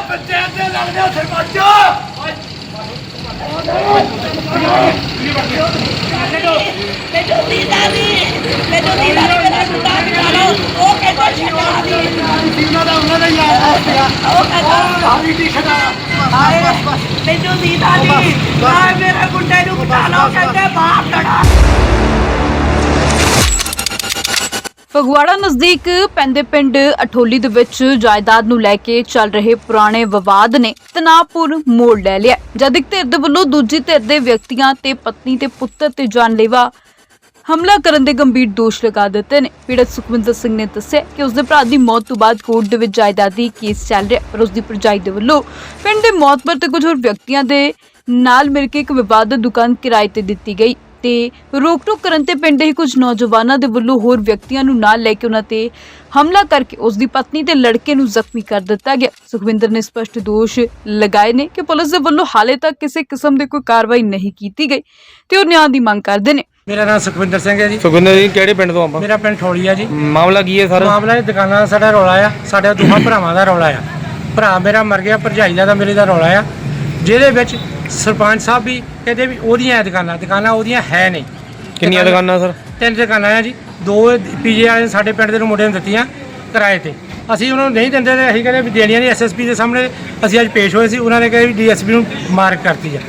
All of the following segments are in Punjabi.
ਪੰਚਾਇਤ ਦੇ ਲੜਦੇ ਸਰਪੰਚ ਮੈਨੂੰ ਦੀਦਾ ਨਹੀਂ। ਮੈਨੂੰ ਦੀਦਾ ਨਹੀਂ ਮੇਰਾ ਮੁੰਡਾ ਬਚਾ ਲਓ ਉਹ ਕਹਿੰਦਾ ਛੱਡਾ ਦੀ ਉਹਨਾਂ ਦਾ ਉਹਨਾਂ ਦਾ ਹੀ ਆ ਉਹ ਕਹਿੰਦਾ ਹਾਲੀ ਦੀ ਖੜਾ ਹਾਏ ਮੈਨੂੰ ਦੀਦਾ ਨਹੀਂ ਹਾਏ ਮੇਰੇ ਗੁੰਡੇ ਨੂੰ ਬਚਾ ਲਓ, ਕਹਿੰਦੇ ਬਾਪ ਲੜਾ ਫਗਵਾੜਾ ਨਜ਼ਦੀਕ ਪੈਂਦੇ ਪਿੰਡ ਅਠੋਲੀ ਦੇ ਵਿੱਚ ਜਾਇਦਾਦ ਨੂੰ ਲੈ ਕੇ ਚੱਲ ਰਹੇ ਪੁਰਾਣੇ ਵਿਵਾਦ ਨੇ ਤਣਾਅਪੂਰਨ ਮੋੜ ਲੈ ਲਿਆ। ਜਦ ਇੱਕ ਧਿਰ ਦੇ ਵੱਲੋਂ ਦੂਜੀ ਧਿਰ ਦੇ ਵਿਅਕਤੀਆਂ ਤੇ ਪਤਨੀ ਤੇ ਪੁੱਤਰ ਤੇ ਜਾਨਲੇਵਾ ਹਮਲਾ ਕਰਨ ਦੇ ਗੰਭੀਰ ਦੋਸ਼ ਲਗਾ ਦਿੱਤੇ ਨੇ। ਪੀੜਤ ਸੁਖਵਿੰਦਰ ਸਿੰਘ ਨੇ ਦੱਸਿਆ ਕਿ ਉਸਦੇ ਭਰਾ ਦੀ ਮੌਤ ਤੋਂ ਬਾਅਦ ਕੋਰਟ ਦੇ ਵਿੱਚ ਜਾਇਦਾਦੀ ਕੇਸ ਚੱਲ ਰਿਹਾ ਪਰ ਉਸਦੀ ਭਰਜਾਈ ਦੇ ਵੱਲੋਂ ਪਿੰਡ ਦੇ ਮੌਤਬਰ ਤੇ ਕੁਝ ਹੋਰ ਵਿਅਕਤੀਆਂ ਦੇ ਨਾਲ ਮਿਲ ਕੇ ਇੱਕ ਵਿਵਾਦਤ ਦੁਕਾਨ ਕਿਰਾਏ ਤੇ ਦਿੱਤੀ ਗਈ। ਤੇ ਰੋਕ ਟੋਕ ਕਰਨ ਤੇ ਪਿੰਡ ਦੇ ਹੀ ਕੁਝ ਨੌਜਵਾਨਾਂ ਦੇ ਵੱਲੋਂ ਹੋਰ ਵਿਅਕਤੀਆਂ ਨੂੰ ਨਾਲ ਲੈ ਕੇ ਉਹਨਾਂ ਤੇ ਹਮਲਾ ਕਰਕੇ ਉਸ ਦੀ ਪਤਨੀ ਤੇ ਲੜਕੇ ਨੂੰ ਜ਼ਖਮੀ ਕਰ ਦਿੱਤਾ ਗਿਆ। ਸੁਖਵਿੰਦਰ ਨੇ ਸਪਸ਼ਟ ਦੋਸ਼ ਲਗਾਏ ਨੇ ਕਿ ਪੁਲਿਸ ਦੇ ਵੱਲੋਂ ਹਾਲੇ ਤੱਕ ਕਿਸੇ ਕਿਸਮ ਦੀ ਕੋਈ ਕਾਰਵਾਈ ਨਹੀਂ ਕੀਤੀ ਗਈ ਤੇ ਉਹ ਨਿਆਂ ਦੀ ਮੰਗ ਕਰਦੇ ਨੇ। ਮੇਰਾ ਨਾਮ ਸੁਖਵਿੰਦਰ ਸਿੰਘ ਹੈ ਜੀ। ਸੁਖਵਿੰਦਰ ਜੀ ਕਿਹੜੇ ਪਿੰਡ ਤੋਂ ਆਪਾਂ? ਮੇਰਾ ਪਿੰਡ ਠੋੜੀ ਆ ਜੀ। ਮਾਮਲਾ ਕੀ ਹੈ ਸਰ? ਮਾਮਲਾ ਇਹ ਦੁਕਾਨਾਂ ਦਾ ਸਾਡਾ ਰੌਲਾ ਆ। ਸਾਡੇ ਦੋਹਾਂ ਭਰਾਵਾਂ ਦਾ ਰੌਲਾ ਆ। ਭਰਾ ਮੇਰਾ ਮਰ ਗਿਆ ਭਰਜਾਈ ਦਾ ਤਾਂ ਮੇਰੇ ਦਾ ਰੌਲਾ ਆ। ਜਿਹਦੇ ਵਿੱਚ ਸਰਪੰਚ ਸਾਹਿਬ ਵੀ ਕਹਿੰਦੇ ਵੀ ਉਹਦੀਆਂ ਦੁਕਾਨਾਂ ਦੁਕਾਨਾਂ ਉਹਦੀਆਂ ਹੈ ਨਹੀਂ। ਕਿੰਨੀਆਂ ਦੁਕਾਨਾਂ ਸਰ? ਤਿੰਨ ਦੁਕਾਨਾਂ ਆ ਜੀ। ਦੋ ਪੀਜੇ ਵਾਲੇ ਸਾਡੇ ਪਿੰਡ ਦੇ ਨੂੰ ਮੁੰਡੇ ਨੂੰ ਦਿੱਤੀਆਂ ਕਿਰਾਏ ਤੇ। ਅਸੀਂ ਉਹਨਾਂ ਨੂੰ ਨਹੀਂ ਦਿੰਦੇ ਤੇ ਅਸੀਂ ਕਹਿੰਦੇ ਵੀ ਦੇਣੀਆਂ ਨਹੀਂ ਐਸਐਸਪੀ ਦੇ ਸਾਹਮਣੇ। ਅਸੀਂ ਅੱਜ ਪੇਸ਼ ਹੋਏ ਸੀ ਉਹਨਾਂ ਨੇ ਕਿਹਾ ਵੀ ਡੀਐਸਪੀ ਨੂੰ ਮਾਰਕ ਕਰਤੀ ਆ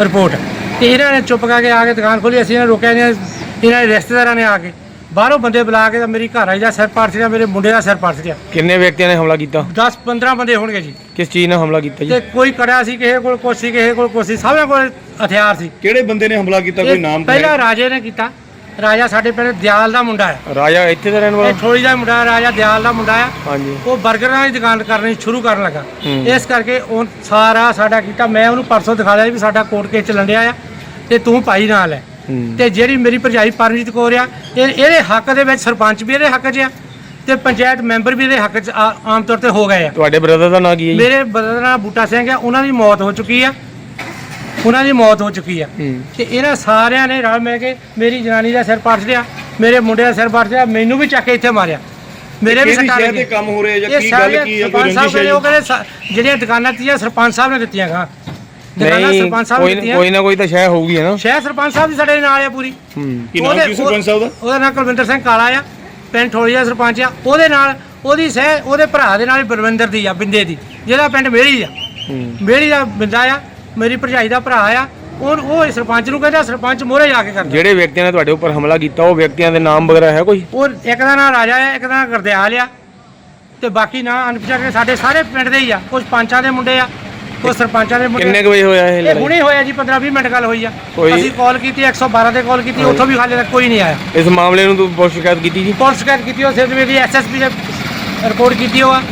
ਰਿਪੋਰਟ। ਤੇ ਇਹਨਾਂ ਨੇ ਚੁੱਪ ਕਰਕੇ ਆ ਕੇ ਦੁਕਾਨ ਖੋਲੀ ਅਸੀਂ ਇਹਨਾਂ ਨੂੰ ਰੋਕਿਆ ਇਹਨਾਂ ਦੇ ਰਿਸ਼ਤੇਦਾਰਾਂ ਨੇ ਆ ਕੇ ਬਾਹਰੋਂ ਬੰਦੇ ਬੁਲਾ ਕੇ ਤਾਂ ਮੇਰੀ ਘਰ ਆਈ ਦਾ ਸਿਰ ਪਾੜ ਸਿਆ ਮੇਰੇ ਮੁੰਡੇ ਦਾ ਸਿਰ ਪਾੜ ਸਿਆ ਕਿੰਨੇ ਵਿਅਕਤੀਆਂ ਨੇ ਹਮਲਾ ਕੀਤਾ? 10 15 ਬੰਦੇ ਹੋਣਗੇ ਜੀ। ਕਿਸ ਚੀਜ਼ ਨਾਲ ਹਮਲਾ ਕੀਤਾ ਜੀ? ਤੇ ਕੋਈ ਕੜਿਆ ਸੀ ਕਿਸੇ ਕੋਲ ਕੁਛ ਸੀ ਕਿਸੇ ਕੋਲ ਕੁਛ ਸੀ ਸਭਿਆਂ ਕੋਲ ਹਥਿਆਰ ਸੀ। ਕਿਹੜੇ ਬੰਦੇ ਨੇ ਹਮਲਾ ਕੀਤਾ? ਕੋਈ ਇਹ ਨਾਮ ਪਹਿਲਾਂ ਰਾਜੇ ਨੇ ਕੀਤਾ। ਰਾਜਾ ਸਾਡੇ ਪਿੰਡ ਦਿਆਲ ਦਾ ਮੁੰਡਾ ਹੈ। ਰਾਜਾ ਇੱਥੇ ਦਾ ਰਹਿਣ ਇਹ ਵਾਲਾ ਥੋੜੀ ਦਾ ਮੁੰਡਾ ਹੈ, ਰਾਜਾ ਦਿਆਲ ਦਾ ਮੁੰਡਾ ਆ ਹਾਂਜੀ। ਉਹ 버ਗਰਾਂ ਦੀ ਦੁਕਾਨ ਕਰਨੀ ਸ਼ੁਰੂ ਕਰਨ ਲੱਗਾ। ਹੂੰ। ਇਸ ਕਰਕੇ ਉਹ ਸਾਰਾ ਸਾਡਾ ਕੀਤਾ। ਮੈਂ ਉਹਨੂੰ ਪਰਸੋਂ ਦਿਖਾ ਲਿਆ ਵੀ ਸਾਡਾ ਕੋਰਟ ਕੇਸ ਚੱਲਣ ਡਿਆ ਆ। ਤੇ ਤੂੰ ਭਾਈ ਨਾਲ ਹੂੰ। ਤੇ ਜਿਹੜੀ ਮੇਰੀ ਭਰਜਾਈ ਪਰਮਜੀਤ ਕੌਰ ਆ ਇਹ ਇਹਦੇ ਹੱਕ ਦੇ ਵਿੱਚ ਸਰਪੰਚ ਵੀ ਇਹਦੇ ਹੱਕ 'ਚ ਆ ਤੇ ਪੰਚਾਇਤ ਮੈਂਬਰ ਵੀ ਇਹਦੇ ਹੱਕ 'ਚ ਆ- ਆਮ ਤੌਰ ਤੇ ਹੋ ਗਏ ਆ। ਤੁਹਾਡੇ ਬ੍ਰਦਰ ਦਾ ਨਾਂ ਕੀ ਹੈ ਜੀ? ਮੇਰੇ ਬਦਲ ਨਾਲ ਬੂਟਾ ਸਿੰਘ ਆ ਉਹਨਾਂ ਦੀ ਮੌਤ ਹੋ ਚੁੱਕੀ ਆ। ਉਹਨਾਂ ਦੀ ਮੌਤ ਹੋ ਚੁੱਕੀ ਆ। ਹੂੰ। ਤੇ ਇਹਨਾਂ ਸਾਰਿਆਂ ਨੇ ਰਲ ਮਿਲ ਕੇ ਮੇਰੀ ਜਨਾਨੀ ਦਾ ਸਿਰ ਪੜ ਲਿਆ ਮੇਰੇ ਮੁੰਡੇ ਦਾ ਸਿਰ ਪੜ ਲਿਆ ਮੈਨੂੰ ਵੀ ਚੱਕ ਕੇ ਇੱਥੇ ਮਾਰਿਆ। ਮੇਰੇ ਵੀ ਕਿਹੜੀ ਸੱਟਾਂ ਸ਼ਹਿਰ ਤੇ ਲੱਗੀਆਂ ਕੰਮ ਹੋ ਰਿਹਾ ਜਾਂ ਇਹ ਕੀ ਗੱਲ ਸਾਰੀਆਂ ਕੀ ਹੈ ਕੋਈ ਸਰਪੰਚ ਸਾਹਿਬ ਰੰਜਿਸ਼ ਹੈ ਨੇ ਉਹ ਕਹਿੰਦੇ ਸਾ- ਜਿਹੜੀਆਂ ਦੁਕਾਨਾਂ ਤੀਆਂ ਸਰਪੰਚ ਸਾਹਿਬ ਨੇ ਦਿੱਤੀਆਂ ਗਾ। ਦੁਕਾਨਾਂ ਨਹੀਂ ਸਰਪੰਚ ਸਾਹਿਬ ਕੋਈ ਨੇ ਨਾ- ਦਿੱਤੀਆਂ। ਕੋਈ ਨਾ ਕੋਈ ਤਾਂ ਸ਼ਾਇਦ ਹੋਊਗੀ ਨਾ? ਸ਼ਹਿਰ ਸਰਪੰਚ ਸਾਹਿਬ ਦੀ ਸਾਡੇ ਨਾਲ ਆ ਪੂਰੀ। ਹੂੰ। ਕੀ ਨਾਮ ਉਹਦੇ- ਕੀ ਸਰਪੰਚ ਸਾਹਿਬ ਦਾ? ਉਹਦਾ ਨਾਮ ਕੁਲਵਿੰਦਰ ਸਿੰਘ ਕਾਲਾ ਆ ਪਿੰਡ ਠੋੜੀ ਦਾ ਸਰਪੰਚ ਆ। ਉਹਦੇ ਨਾਲ ਉਹਦੀ ਸਹਿ ਉਹਦੇ ਭਰਾ ਦੇ ਨਾਲ ਹੀ ਬਲਵਿੰਦਰ ਦੀ ਆ ਬਿੰਦੇ ਦੀ ਜਿਹਦਾ ਪਿੰਡ ਮੇੜੀ ਆ। ਹੂੰ। ਮੇੜੀ ਦਾ ਬਿੰਦਾ ਆ ਮੇਰੀ ਭਰਜਾਈ ਦਾ ਭਰਾ ਆ। ਉਹ ਉਹ ਸਰਪੰਚ ਨੂੰ ਕਹਿੰਦਾ ਸਰਪੰਚ ਮੋਹਰੇ ਜਾ ਕੇ ਕਰਦਾ। ਜਿਹੜੇ ਵਿਅਕਤੀਆਂ ਨੇ ਤੁਹਾਡੇ ਉੱਪਰ ਹਮਲਾ ਕੀਤਾ ਉਹ ਵਿਅਕਤੀਆਂ ਦੇ ਨਾਮ ਵਗੈਰਾ ਹੈ ਕੋਈ? ਉਹ ਇੱਕ ਦਾ ਨਾਂ ਰਾਜਾ ਆ ਇੱਕ ਦਾ ਨਾਂ ਗੁਰਦਿਆਲ ਆ। ਤੇ ਬਾਕੀ ਨਾਂ ਅਨਪਛਾਤੇ ਸਾਡੇ ਸਾਰੇ ਪਿੰਡ ਦੇ ਹੀ ਆ। ਕੁਝ ਪੰਚਾਂ ਦੇ ਮੁੰਡੇ ਆ ਕੁਝ ਸਰਪੰਚਾਂ ਦੇ ਮੁੰਡੇ ਕਿੰਨੇ ਕੁ ਵਜੇ ਹੋਇਆ ਇਹ ਇਹ ਲੜਾਈ? ਹੁਣੇ ਹੋਇਆ ਜੀ 15 20 ਮਿੰਟ ਗੱਲ ਹੋਈ ਆ। ਕੋਈ- ਅਸੀਂ ਕਾਲ ਕੀਤੀ 112 ਤੇ ਕਾਲ ਕੀਤੀ ਉੱਥੋਂ ਵੀ ਹਾਲੇ ਤੱਕ ਕੋਈ ਨਹੀਂ ਆਇਆ। ਇਸ ਮਾਮਲੇ ਨੂੰ ਤੂੰ ਬਹੁਤ ਸ਼ਿਕਾਇਤ ਕੀਤੀ ਜੀ? ਪੁਲਿਸ ਸ਼ਿਕਾਇਤ ਕੀਤੀ ਉਹ ਸਿਰ ਮੇਰੀ ਐਸਐਸਪੀ ਦੇ ਰਿਪੋਰਟ ਕੀਤੀ ਉਹ ਆ।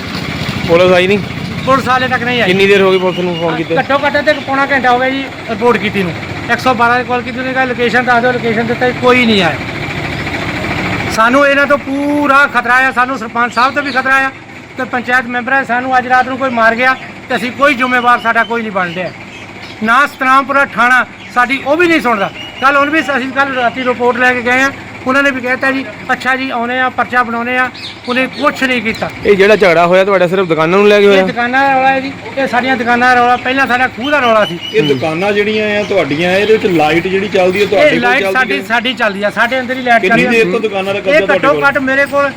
ਪੁਲਿਸ ਆਈ ਨਹੀਂ? ਪੁਲਿਸ ਹਾਲੇ ਤੱਕ ਨਹੀਂ ਆਈ। ਕਿੰਨੀ ਦੇਰ ਹੋ ਗਈ ਪੁਲਿਸ ਨੂੰ ਫੋਨ ਕੀਤੇ? ਘੱਟੋ ਘੱਟ ਤੇ ਪੌਣਾ ਘੰਟਾ ਹੋ ਗਿਆ ਜੀ ਰਿਪੋਰਟ ਕੀਤੀ ਨੂੰ। 112 ਤੇ ਕਾਲ ਕੀਤੀ ਉਹਨੇ ਕਿਹਾ ਲੋਕੇਸ਼ਨ ਦੱਸ ਦਿਓ ਲੋਕੇਸ਼ਨ ਦਿੱਤਾ ਜੀ, ਕੋਈ ਨਹੀਂ ਆਇਆ। ਸਾਨੂੰ ਇਹਨਾਂ ਤੋਂ ਪੂਰਾ ਖਤਰਾ ਆ ਸਾਨੂੰ ਸਰਪੰਚ ਸਾਹਿਬ ਤੋਂ ਵੀ ਖਤਰਾ ਆ ਤੇ ਪੰਚਾਇਤ ਮੈਂਬਰ ਸਾਨੂੰ ਅੱਜ ਰਾਤ ਨੂੰ ਕੋਈ ਮਾਰ ਗਿਆ। ਤੇ ਅਸੀਂ ਕੋਈ ਜ਼ਿੰਮੇਵਾਰ ਸਾਡਾ ਕੋਈ ਨਹੀਂ ਬਣ ਰਿਹਾ ਨਾ ਸਤਨਾਮਪੁਰਾ ਥਾਣਾ ਸਾਡੀ ਉਹ ਵੀ ਨਹੀਂ ਸੁਣਦਾ। ਕੱਲ ਹੁਣ ਵੀ ਅਸੀਂ ਕੱਲ ਰਾਤੀ ਰਿਪੋਰਟ ਲੈ ਕੇ ਗਏ ਆ। ਉਹਨਾਂ ਨੇ ਵੀ ਕਹਿਤਾ ਜੀ ਅੱਛਾ ਜੀ ਆਉਨੇ ਆ ਪਰਚਾ ਬਣਾਉਨੇ ਆ। ਉਹਨੇ ਕੁਝ ਨਹੀਂ ਕੀਤਾ। ਇਹ ਜਿਹੜਾ ਝਗੜਾ ਹੋਇਆ ਤੁਹਾਡਾ ਸਿਰਫ ਦੁਕਾਨਾਂ ਨੂੰ ਲੈ ਕੇ ਇਹ ਹੋਇਆ ਦੁਕਾਨਾਂ ਦਾ ਰੌਲਾ ਹੈ ਜੀ। ਇਹ ਸਾਡੀਆਂ ਦੁਕਾਨਾਂ ਦਾ ਰੌਲਾ ਪਹਿਲਾਂ ਸਾਡਾ ਖੂਹ ਦਾ ਰੌਲਾ ਸੀ। ਇਹ ਦੁਕਾਨਾਂ ਜਿਹੜੀਆਂ ਆ ਤੁਹਾਡੀਆਂ ਇਹਦੇ ਵਿੱਚ ਲਾਈਟ ਜਿਹੜੀ ਚੱਲਦੀ ਹੈ ਤੁਹਾਡੇ ਇਹ ਕੋਲ ਲਾਈਟ ਚੱਲਦੀ ਸਾਡੀ ਹੈ ਸਾਡੀ ਚੱਲਦੀ ਆ ਸਾਡੇ ਅੰਦਰ ਹੀ ਲਾਈਟ ਕਿੰਨੀ ਚੱਲਦੀ ਦੇਰ ਤੋਂ ਦੁਕਾਨਾਂ ਦਾ ਕਬਜ਼ਾ ਇਹ ਤੁਹਾਡੇ ਘੱਟੋ ਕੋਲ? ਘੱਟ ਮੇਰੇ ਕੋਲ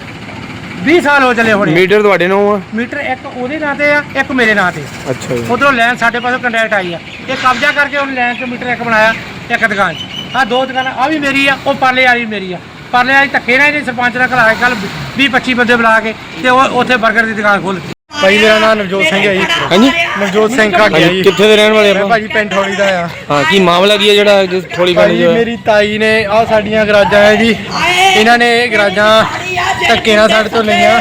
20 ਸਾਲ ਹੋ ਚਲੇ ਹੋਣੇ ਮੀਟਰ ਤੁਹਾਡੇ ਨੂੰ ਆ? ਮੀਟਰ ਇੱਕ ਉਹਦੇ ਨਾਂ ਤੇ ਆ ਇੱਕ ਮੇਰੇ ਨਾਂ ਤੇ। ਅੱਛਾ ਜੀ। ਉਧਰੋਂ ਲੈਣ ਸਾਡੇ ਪਾਸੋਂ ਕੰਡਕਟ ਆਈ ਆ। ਇਹ ਕਬਜ਼ਾ ਕਰਕੇ ਉਹਨੇ ਲੈਣ ਤੇ ਮੀਟਰ ਇੱਕ ਬਣਾਇਆ ਇੱਕ ਦੁਕਾਨ 'ਚ। ਆ ਦੋ ਦੁਕਾਨਾਂ ਆ ਵੀ ਮੇਰੀ ਆ ਉਹ ਪਰਲੇ ਵਾਲੀ ਵੀ ਮੇਰੀ ਆ। ਪਰਲੇ ਵਾਲੀ ਧੱਕੇ ਨਾਲ ਇਹਨੇ ਸਰਪੰਚ ਨਾਲ ਘਲਾਇਆ ਕੱਲ 20 25 ਬੰਦੇ ਬੁਲਾ ਕੇ ਤੇ ਉਹ ਉੱਥੇ 버ਗਰ ਦੀ ਦੁਕਾਨ ਖੋਲ੍ਹ ਭਾਈ ਮੇਰਾ ਨਾਮ ਨਵਜੋਤ ਸਿੰਘ ਹੈ ਜੀ। ਹਾਂਜੀ? ਨਵਜੋਤ ਸਿੰਘ ਘਾਟਿਆ ਹਾਂਜੀ ਕਿੱਥੇ ਦੇ ਰਹਿਣ ਵਾਲੇ ਮੈਂ ਆਪਾਂ ਭਾਜੀ ਪਿੰਡ ਠੋੜੀ ਦਾ ਆ। ਹਾਂ ਕੀ ਮਾਮਲਾ ਕੀ ਹੈ ਜਿਹੜਾ ਜਿਸ ਥੋੜੀ ਪਾਣੀ ਭਾਜੀ ਜੋ ਮੇਰੀ ਤਾਈ ਨੇ ਆ ਸਾਡੀਆਂ ਗਰਾਜਾਂ ਹੈ ਜੀ। ਇਹਨਾਂ ਨੇ ਇਹ ਗਰਾਜਾਂ ਧੱਕੇ ਨਾਲ ਸਾਡੇ ਤੋਂ ਲਈਆਂ।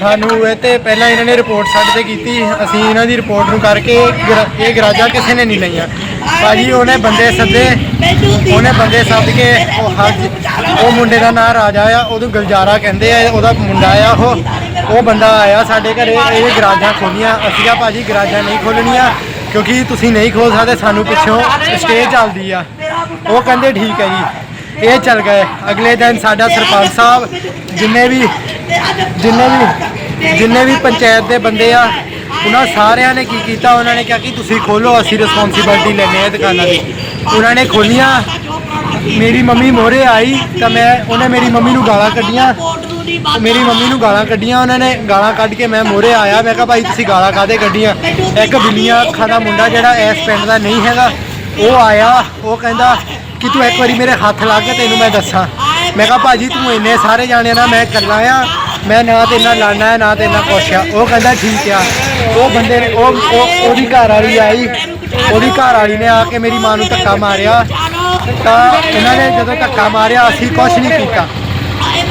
ਸਾਨੂੰ ਇਹ ਤੇ ਪਹਿਲਾਂ ਇਹਨਾਂ ਨੇ ਰਿਪੋਰਟ ਸਾਡੇ ਤੇ ਕੀਤੀ। ਅਸੀਂ ਇਹਨਾਂ ਦੀ ਰਿਪੋਰਟ ਨੂੰ ਕਰਕੇ ਗਰਾ- ਇਹ ਗਰਾਜਾਂ ਕਿਸੇ ਨੇ ਨਹੀਂ ਲਈਆਂ। ਭਾਜੀ ਉਹਨੇ ਬੰਦੇ ਸੱਦੇ। ਉਹਨੇ ਬੰਦੇ ਸੱਦ ਕੇ ਉਹ ਹੱਜ ਉਹ ਮੁੰਡੇ ਦਾ ਨਾਂ ਰਾਜਾ ਆ। ਉਹਨੂੰ ਗੁਲਜ਼ਾਰਾ ਕਹਿੰਦੇ ਆ ਉਹਦਾ ਮੁੰਡਾ ਆ ਉਹ। ਉਹ ਬੰਦਾ ਆਇਆ ਸਾਡੇ ਘਰੇ, ਇਹ ਗਰਾਜਾਂ ਖੋਲੀਆਂ। ਅਸੀਂ ਆ ਭਾਜੀ, ਗਰਾਜਾਂ ਨਹੀਂ ਖੋਲਣੀਆਂ ਕਿਉਂਕਿ ਤੁਸੀਂ ਨਹੀਂ ਖੋਲ ਸਕਦੇ, ਸਾਨੂੰ ਪਿੱਛੋਂ ਸਟੇ ਚੱਲਦੀ ਆ। ਉਹ ਕਹਿੰਦੇ, ਠੀਕ ਹੈ ਜੀ। ਇਹ ਚੱਲ ਗਏ। ਅਗਲੇ ਦਿਨ ਸਾਡਾ ਸਰਪੰਚ ਸਾਹਿਬ, ਜਿੰਨੇ ਵੀ ਜਿੰਨੇ ਵੀ ਜਿੰਨੇ ਵੀ ਪੰਚਾਇਤ ਦੇ ਬੰਦੇ ਆ, ਉਹਨਾਂ ਸਾਰਿਆਂ ਨੇ ਕੀ ਕੀਤਾ? ਉਹਨਾਂ ਨੇ ਕਿਹਾ ਕਿ ਤੁਸੀਂ ਖੋਲੋ ਅਸੀਂ ਰਿਸਪੌਂਸਿਬਿਲਟੀ ਲੈਂਦੇ ਹਾਂ ਦੁਕਾਨਾਂ ਦੀ। ਉਹਨਾਂ ਨੇ ਖੋਲੀਆਂ ਮੇਰੀ ਮੰਮੀ ਮੋਰੇ ਆਈ ਤਾਂ ਮੈਂ, ਉਹਨੇ ਮੇਰੀ ਮੰਮੀ ਨੂੰ ਗਾਲਾਂ ਕੱਢੀਆਂ। ਮੇਰੀ ਮੰਮੀ ਨੂੰ ਗਾਲਾਂ ਕੱਢੀਆਂ, ਉਹਨਾਂ ਨੇ ਗਾਲਾਂ ਕੱਢ ਕੇ ਮੈਂ ਮੋਰੇ ਆਇਆ। ਮੈਂ ਕਿਹਾ, ਭਾਈ, ਤੁਸੀਂ ਗਾਲਾਂ ਕਾਹਦੇ ਕੱਢੀਆਂ? ਇੱਕ ਬਿੱਲੀਆਂ ਅੱਖਾਂ ਦਾ ਮੁੰਡਾ ਜਿਹੜਾ ਇਸ ਪਿੰਡ ਦਾ ਨਹੀਂ ਹੈਗਾ, ਉਹ ਆਇਆ। ਉਹ ਕਹਿੰਦਾ ਕਿ ਤੂੰ ਇੱਕ ਵਾਰੀ ਮੇਰੇ ਹੱਥ ਲਾ ਕੇ ਤੈਨੂੰ ਮੈਂ ਦੱਸਾਂ। ਮੈਂ ਕਿਹਾ, ਭਾਜੀ, ਤੂੰ ਇੰਨੇ ਸਾਰੇ ਜਾਣਿਆਂ ਨਾਲ ਮੈਂ ਇਕੱਲਾ ਆ। ਮੈਂ ਨਾ ਤੇ ਨਾਲ ਲੜਨਾ ਹੈ ਨਾ ਤੇ ਨਾਲ ਕੁਛ ਆ। ਉਹ ਕਹਿੰਦਾ, ਠੀਕ ਆ। ਉਹ ਬੰਦੇ ਨੇ ਉਹ ਉਹ- ਉਹਦੀ ਘਰ ਵਾਲੀ ਆਈ। ਉਹਦੀ ਘਰ ਵਾਲੀ ਨੇ ਆ ਕੇ ਮੇਰੀ ਮਾਂ ਨੂੰ ਧੱਕਾ ਮਾਰਿਆ। ਤਾਂ ਇਹਨਾਂ ਨੇ ਜਦੋਂ ਧੱਕਾ ਮਾਰਿਆ, ਅਸੀਂ ਕੁਛ ਨਹੀਂ ਕੀਤਾ।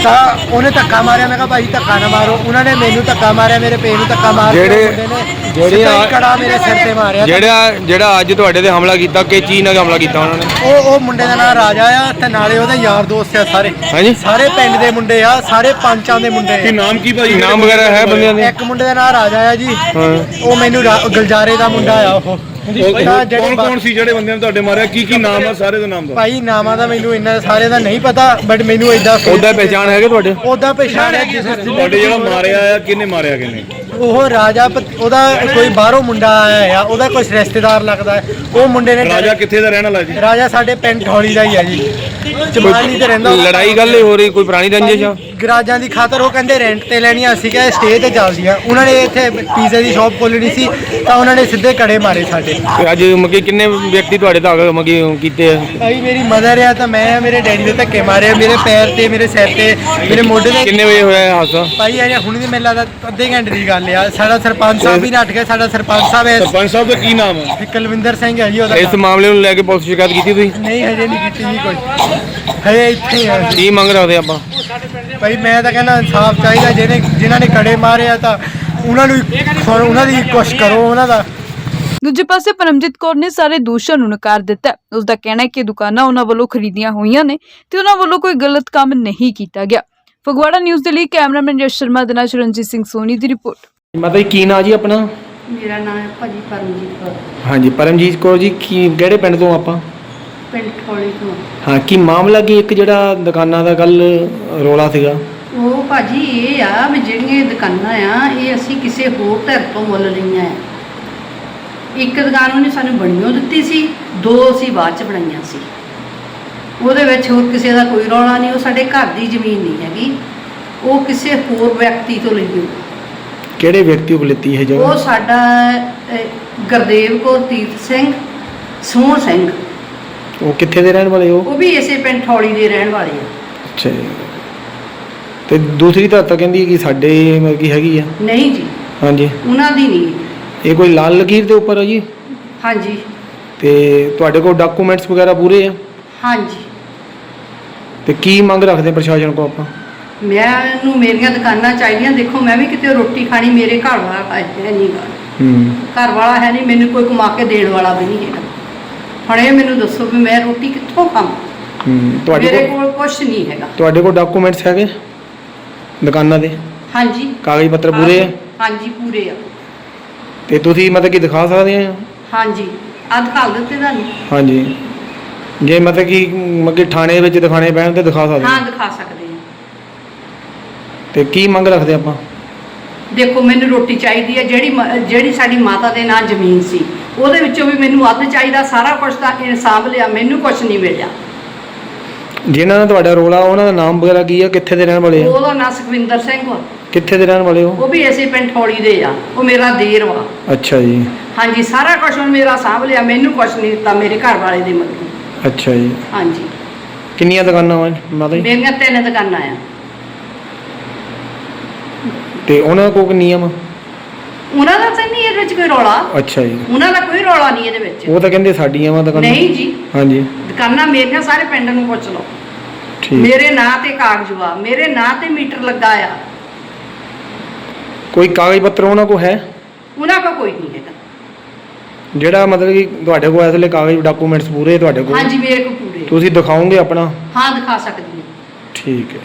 ਤਾਂ ਉਹਨੇ ਧੱਕਾ ਮਾਰਿਆ। ਮੈਂ ਕਿਹਾ ਭਾਈ ਧੱਕਾ ਨਾ ਮਾਰੋ। ਉਹਨਾਂ ਨੇ ਮੈਨੂੰ ਧੱਕਾ ਮਾਰਿਆ ਮੇਰੇ ਪੇ ਨੂੰ ਧੱਕਾ ਮਾਰ ਕੇ ਜਿਹੜੇ- ਮੁੰਡੇ ਨੇ ਜਿਹੜੇ ਸਿੱਧਾ ਹੀ ਆ- ਕੜਾ ਮੇਰੇ ਸਿਰ ਤੇ ਮਾਰਿਆ ਜਿਹੜਾ ਜਿਹੜਾ ਅੱਜ ਤੁਹਾਡੇ ਤੇ ਹਮਲਾ ਕੀਤਾ ਕਿ ਚੀਜ਼ ਨਾਲ ਹਮਲਾ ਕੀਤਾ ਉਹਨਾਂ ਨੇ? ਉਹ ਉਹ ਮੁੰਡੇ ਦਾ ਨਾਮ ਰਾਜਾ ਆ ਤੇ ਨਾਲੇ ਉਹਦੇ ਯਾਰ ਦੋਸਤ ਆ ਸਾਰੇ। ਹਾਂਜੀ। ਸਾਰੇ ਪਿੰਡ ਦੇ ਮੁੰਡੇ ਆ ਸਾਰੇ ਪੰਚਾਂ ਦੇ ਮੁੰਡੇ ਕੀ ਆ ਨਾਮ ਕੀ ਭਾਈ ਨਾਮ ਵਗੈਰਾ ਹੈ ਬੰਦਿਆਂ ਦੇ? ਇੱਕ ਮੁੰਡੇ ਦਾ ਨਾਮ ਰਾਜਾ ਆ ਜੀ। ਉਹ ਮੈਨੂੰ ਰਾ- ਗੁਲਜ਼ਾਰੇ ਦਾ ਮੁੰਡਾ ਆ ਉਹ। ਤਾਂ ਜਿਹੜੇ ਕੌਣ ਕੌਣ ਸੀ ਜਿਹੜੇ ਬੰਦਿਆਂ ਨੇ ਤੁਹਾਡੇ ਮਾਰਿਆ? ਕੀ ਕੀ ਨਾਮ ਆ ਸਾਰੇ ਦਾ ਨਾਮ ਦਾ? ਭਾਈ ਨਾਮਾਂ ਦਾ ਮੈਨੂੰ ਇੰਨਾ ਸਾਰੇ ਦਾ ਨਹੀਂ ਪਤਾ ਬਟ ਮੈਨੂੰ ਇਦਾਂ ਉਹਦਾ ਪਹਿਚਾਣ ਹੈਗੇ ਤੁਹਾਡੇ? ਉਹਦਾ ਪਛਾਣ ਹੈ ਜਿਸ ਤੁਹਾਡੇ ਜਿਹੜਾ ਮਾਰਿਆ ਆ ਕਿਹਨੇ ਮਾਰਿਆ ਕਿਹਨੇ? ਉਹ ਰਾਜਾ ਉਹਦਾ ਕੋਈ ਬਾਹਰੋਂ ਮੁੰਡਾ ਆਇਆ ਆ ਉਹਦਾ ਕੁਝ ਰਿਸ਼ਤੇਦਾਰ ਲੱਗਦਾ ਹੈ। ਉਹ ਮੁੰਡੇ ਨੇ ਰਾਜਾ ਕਿੱਥੇ ਦਾ ਰਹਿਣ ਵਾਲਾ ਜੀ? ਰਾਜਾ ਸਾਡੇ ਪਿੰਡ ਠੌਲੀ ਦਾ ਹੀ ਆ ਜੀ। ਚਮਾਨੀ ਤੇ ਰਹਿੰਦਾ। ਲੜਾਈ ਗੱਲ ਹੀ ਹੋ ਰਹੀ ਕੋਈ ਪੁਰਾਣੀ ਰੰਜਿਸ਼ ਆ? ਗਰਾਜਾਂ ਦੀ ਖਾਤਰ ਉਹ ਕਹਿੰਦੇ ਰੈਂਟ ਤੇ ਲੈਣੀਆਂ ਅਸੀਂ ਕਿਹਾ ਸਟੇ ਤੇ ਚੱਲਦੀਆਂ। ਉਹਨਾਂ ਨੇ ਇੱਥੇ ਪੀਜ਼ੇ ਦੀ ਸ਼ਾਪ ਖੋਲਣੀ ਸੀ ਤਾਂ ਉਹਨਾਂ ਨੇ ਸਿੱਧੇ ਕੜੇ ਮਾਰੇ ਸਾਡੇ। ਤੇ ਅੱਜ ਮੱਕੀ ਕਿੰਨੇ ਵਿਅਕਤੀ ਤੁਹਾਡੇ ਤੱਕ ਮੱਕੀ ਕੀਤੇ ਆ? ਭਾਈ ਮੇਰੀ ਮਦਰ ਆ ਤਾਂ ਮੈਂ ਮੇਰੇ ਡੈਡੀ ਦੇ ਧੱਕੇ ਮਾਰੇ ਆ, ਮੇਰੇ ਪੈਰ ਤੇ ਮੇਰੇ ਸਿਰ ਤੇ ਮੇਰੇ ਮੋਢੇ ਤੇ। ਕਿੰਨੇ ਵਜੇ ਹੋਇਆ ਇਹ ਹਾਦਸਾ? ਭਾਈ ਇਹ ਹੁਣੀ ਦੀ ਮੈਨੂੰ ਲੱਗਦਾ ਅੱਧੇ ਘੰਟੇ ਦੀ ਗੱਲ ਆ। ਸਾਡਾ ਸਰਪੰਚ ਸਾਹਿਬ ਵੀ ਨੱਠ ਗਿਆ ਸਾਡਾ ਸਰਪੰਚ ਸਾਹਿਬ ਹੈ ਸਰਪੰਚ ਸਾਹਿਬ ਦਾ ਕੀ ਨਾਮ ਆ? ਕੁਲਵਿੰਦਰ ਸਿੰਘ ਹੈ ਜੀ ਉਹਦਾ ਇਸ। ਮਾਮਲੇ ਨੂੰ ਲੈ ਕੇ ਪੁਲਿਸ ਸ਼ਿਕਾਇਤ ਕੀਤੀ ਤੁਸੀਂ? ਨਹੀਂ ਹਜੇ ਨਹੀਂ ਕੀਤੀ ਜੀ ਕੋਈ। ਹਜੇ ਇੱਥੇ ਹੀ ਆ। ਕੀ ਮੰਗ ਰੱਖਦੇ ਆਪਾਂ? ਭਾਈ ਮੈਂ ਤਾਂ ਕਹਿੰਦਾ ਇਨਸਾਫ ਚਾਹੀਦਾ ਜਿਹਨੇ ਜਿਨ੍ਹਾਂ ਨੇ ਕੜੇ ਮਾਰੇ ਆ ਤਾਂ ਉਹਨਾਂ ਨੂੰ ਉਹਨਾਂ ਦੀ ਕੁਛ ਕਰੋ ਉਹਨਾਂ ਦਾ। ਦੂਜੇ ਪਾਸੇ ਪਰਮਜੀਤ ਕੌਰ ਨੇ ਸਾਰੇ ਦੋਸ਼ਾਂ ਨੂੰ ਨਕਾਰ ਦਿੱਤਾ। ਉਸ ਦਾ ਕਹਿਣਾ ਹੈ ਕਿ ਦੁਕਾਨਾਂ ਉਹਨਾਂ ਵੱਲੋਂ ਖਰੀਦੀਆਂ ਹੋਈਆਂ ਨੇ ਤੇ ਉਹਨਾਂ ਵੱਲੋਂ ਕੋਈ ਗਲਤ ਕੰਮ ਨਹੀਂ ਕੀਤਾ ਗਿਆ। ਫਗਵਾੜਾ ਨਿਊਜ਼ ਦੇ ਲਈ ਕੈਮਰਾਮੈਨ ਜਸ ਸ਼ਰਮਾ ਦੇ ਨਾਲ ਚਰਨਜੀਤ ਸਿੰਘ ਸੋਨੀ ਦੀ ਰਿਪੋਰਟ। ਮਾਤਾ ਜੀ ਕੀ ਨਾਂ ਜੀ ਆਪਣਾ? ਮੇਰਾ ਨਾਮ ਹੈ ਭਾਜੀ ਪਰਮਜੀਤ ਕੌਰ। ਹਾਂਜੀ ਪਰਮਜੀਤ ਕੌਰ ਜੀ ਕੀ ਕਿਹੜੇ ਪਿੰਡ ਤੋਂ ਆਪਾਂ? ਪਿੰਡ ਠੋਲੀ ਤੋਂ। ਹਾਂ ਕੀ ਮਾਮਲਾ ਕੀ? ਇੱਕ ਜਿਹੜਾ ਦੁਕਾਨਾਂ ਦਾ ਕੱਲ ਰੋਲਾ ਸੀਗਾ। ਉਹ ਭਾਜੀ ਇਹ ਆ ਵੀ ਜਿਹੜੀਆਂ ਇਹ ਦੁਕਾਨਾਂ ਆ ਇਹ ਅਸੀਂ ਕਿਸੇ ਹੋਰ ਧਿਰ ਤੋਂ ਮੁੱਲ ਲਈਆਂ ਆ। ਇੱਕ ਦੁਕਾਨ ਉਹਨੇ ਸਾਨੂੰ ਬਣੀਓ ਦਿੱਤੀ ਸੀ ਦੋ ਅਸੀਂ ਬਾਅਦ ਚ ਬਣਾਈਆਂ ਸੀ। ਉਹਦੇ ਵਿੱਚ ਹੋਰ ਕਿਸੇ ਦਾ ਕੋਈ ਰੌਲਾ ਨਹੀਂ ਉਹ ਸਾਡੇ ਘਰ ਦੀ ਜ਼ਮੀਨ ਨਹੀਂ ਹੈਗੀ। ਉਹ ਕਿਸੇ ਹੋਰ ਵਿਅਕਤੀ ਤੋਂ ਲਈ ਹੋਈ ਕਿਹੜੇ ਵਿਅਕਤੀ ਕੋਲ ਲਿੱਤੀ ਇਹ ਉਹ ਜਗ੍ਹਾ ਸਾਡਾ ਅਹ, ਗੁਰਦੇਵ ਕੌਰ ਤੀਰਥ ਸਿੰਘ ਸੋਹਣ ਸਿੰਘ। ਉਹ ਕਿੱਥੇ ਦੇ ਰਹਿਣ ਵਾਲੇ ਹੋ? ਉਹ ਵੀ ਇਸੇ ਪਿੰਡ ਠੌਲੀ ਦੇ ਰਹਿਣ ਵਾਲੇ ਆ। ਅੱਛਾ ਜੀ। ਤੇ ਦੂਸਰੀ ਧਿਰ ਤਾਂ ਕਹਿੰਦੀ ਕਿ ਸਾਡੇ ਮਤਲਬ ਕੀ ਹੈਗੀ ਆ। ਨਹੀਂ ਜੀ। ਹਾਂਜੀ। ਉਹਨਾਂ ਦੀ ਨਹੀਂ। ਇਹ ਕੋਈ ਲਾਲ ਲਕੀਰ ਦੇ ਉੱਪਰ ਆ ਜੀ? ਹਾਂਜੀ। ਤੇ ਤੁਹਾਡੇ ਕੋਲ ਡਾਕੂਮੈਂਟਸ ਵਗੈਰਾ ਪੂਰੇ ਆ? ਹਾਂਜੀ। ਤੇ ਕੀ ਮੰਗ ਰੱਖਦੇ ਪ੍ਰਸ਼ਾਸਨ ਕੋ ਆਪਾਂ? ਮੈਨੂੰ ਮੇਰੀਆਂ ਦੁਕਾਨਾਂ ਚਾਹੀਦੀਆਂ। ਦੇਖੋ ਮੈਂ ਵੀ ਕਿਤੇ ਰੋਟੀ ਖਾਣੀ ਮੇਰੇ ਘਰ ਵਾਲਾ ਹੈ ਨਹੀਂ ਗਾ। ਹੂੰ। ਘਰ ਵਾਲਾ ਹੈ ਨਹੀਂ ਮੈਨੂੰ ਕੋਈ ਕਮਾ ਕੇ ਦੇਣ ਵਾਲਾ ਵੀ ਨਹੀਂ ਹੈਗਾ। ਹੁਣ ਇਹ ਮੈਨੂੰ ਦੱਸੋ ਵੀ ਮੈਂ ਰੋਟੀ ਕਿੱਥੋਂ ਖਾਵਾਂ? ਹੂੰ ਤੁਹਾਡੇ ਮੇਰੇ ਕੋਲ ਕੋਲ ਕੁਝ ਨਹੀਂ ਹੈਗਾ। ਤੁਹਾਡੇ ਕੋਲ ਡਾਕੂਮੈਂਟਸ ਹੈਗੇ? ਦੁਕਾਨਾਂ ਦੇ? ਹਾਂਜੀ। ਕਾਗਜ਼ ਪੱਤਰ ਪੂਰੇ ਆ? ਹਾਂਜੀ ਪੂਰੇ ਆ। ਤੇ ਤੁਸੀਂ ਮਤਲਬ ਕਿ ਦਿਖਾ ਸਕਦੇ ਆ? ਹਾਂਜੀ। ਆਹ ਦਿਖਾ ਦਿੱਤੇ ਤੁਹਾਨੂੰ। ਹਾਂਜੀ। ਜੇ ਮਤਲਬ ਕਿ ਮੱਗੇ ਥਾਣੇ ਵਿੱਚ ਦਿਖਾਣੇ ਪੈਣ ਤੇ ਦਿਖਾ ਸਕਦੇ ਹਾਂ ਆ। ਦਿਖਾ ਸਕਦੇ ਆ। ਤੇ ਕੀ ਮੰਗ ਰੱਖਦੇ ਆਪਾਂ? ਦੇਖੋ ਮੈਨੂੰ ਰੋਟੀ ਚਾਹੀਦੀ ਹੈ ਜਿਹੜੀ ਮ- ਜਿਹੜੀ ਸਾਡੀ ਮਾਤਾ ਦੇ ਨਾਂ ਜ਼ਮੀਨ ਸੀ ਉਹਦੇ ਵਿੱਚੋਂ ਵੀ ਮੈਨੂੰ ਅੱਧ ਚਾਹੀਦਾ ਸਾਰਾ ਕੁਝ ਤਾਂ ਇਨਸਾਫ ਲਿਆ ਮੈਨੂੰ ਕੁਝ ਨਹੀਂ ਮਿਲਿਆ। ਜਿਨ੍ਹਾਂ ਨਾਲ ਤੁਹਾਡਾ ਰੋਲਾ ਉਹਨਾਂ ਦਾ ਨਾਮ ਵਗੈਰਾ ਕੀ ਆ? ਕਿੱਥੇ ਦੇ ਰਹਿਣ ਵਾਲੇ ਆ? ਉਹਦਾ ਨਾਂ ਸੁਖਵਿੰਦਰ ਸਿੰਘ ਵਾ ਕਿੱਥੇ ਦੇ ਰਹਿਣ ਵਾਲੇ ਹੋ? ਉਹ ਵੀ ਐਸੇ ਪਿੰਡ ਠੋੜੀ ਦੇ ਆ। ਉਹ ਮੇਰਾ ਦੇਰ ਵਾ। ਅੱਛਾ ਜੀ। ਹਾਂਜੀ ਸਾਰਾ ਕੁਝ ਹੁਣ ਮੇਰਾ ਸਾਂਭ ਲਿਆ ਮੈਨੂੰ ਕੁਝ ਨਹੀਂ ਦਿੱਤਾ ਮੇਰੇ ਘਰ ਵਾਲੇ ਦੇ ਮੱਗੀ ਅੱਛਾ ਜੀ। ਹਾਂਜੀ। ਕਿੰਨੀਆਂ ਦੁਕਾਨਾਂ ਵਾ ਮਾਤਾ ਜੀ? ਮੇਰੀਆਂ ਤਿੰਨ ਦੁਕਾਨਾਂ ਆ। ਤੇ ਉਹਨਾਂ ਕੋਲ ਨਿਯਮ ਉਹਨਾਂ ਦਾ ਤਾਂ ਨਹੀਂ ਇਹਦੇ ਵਿੱਚ ਕੋਈ ਰੌਲਾ। ਅੱਛਾ ਜੀ। ਉਹਨਾਂ ਦਾ ਕੋਈ ਰੌਲਾ ਨਹੀਂ ਇਹਦੇ ਵਿੱਚ। ਉਹ ਤਾਂ ਕਹਿੰਦੇ ਸਾਡੀਆਂ ਵਾ ਦੁਕਾਨਾਂ ਨਹੀਂ ਜੀ। ਹਾਂਜੀ। ਦੁਕਾਨਾਂ ਮੇਰੀਆਂ ਸਾਰੇ ਪਿੰਡ ਨੂੰ ਪੁੱਛ ਲਓ। ਠੀਕ। ਮੇਰੇ ਨਾਂ ਤੇ ਕਾਗਜ਼ ਵਾ। ਮੇਰੇ ਨਾਂ ਤੇ ਮੀਟਰ ਲੱਗਾ ਆ। ਕੋਈ ਕਾਗਜ਼ ਪੱਤਰ ਉਹਨਾਂ ਕੋਲ ਹੈ? ਉਹਨਾਂ ਕੋਲ ਕੋਈ ਨਹੀਂ ਹੈਗਾ। ਜਿਹੜਾ ਮਤਲਬ ਕਿ ਤੁਹਾਡੇ ਕੋਲ ਇਸ ਵੇਲੇ ਕਾਗਜ਼ ਡਾਕੂਮੈਂਟਸ ਪੂਰੇ ਤੁਹਾਡੇ ਕੋਲ? ਹਾਂਜੀ ਮੇਰੇ ਕੋਲ ਪੂਰੇ। ਤੁਸੀਂ ਦਿਖਾਓਗੇ ਆਪਣਾ? ਹਾਂ ਦਿਖਾ ਸਕਦੀ ਹਾਂ। ਠੀਕ ਹੈ।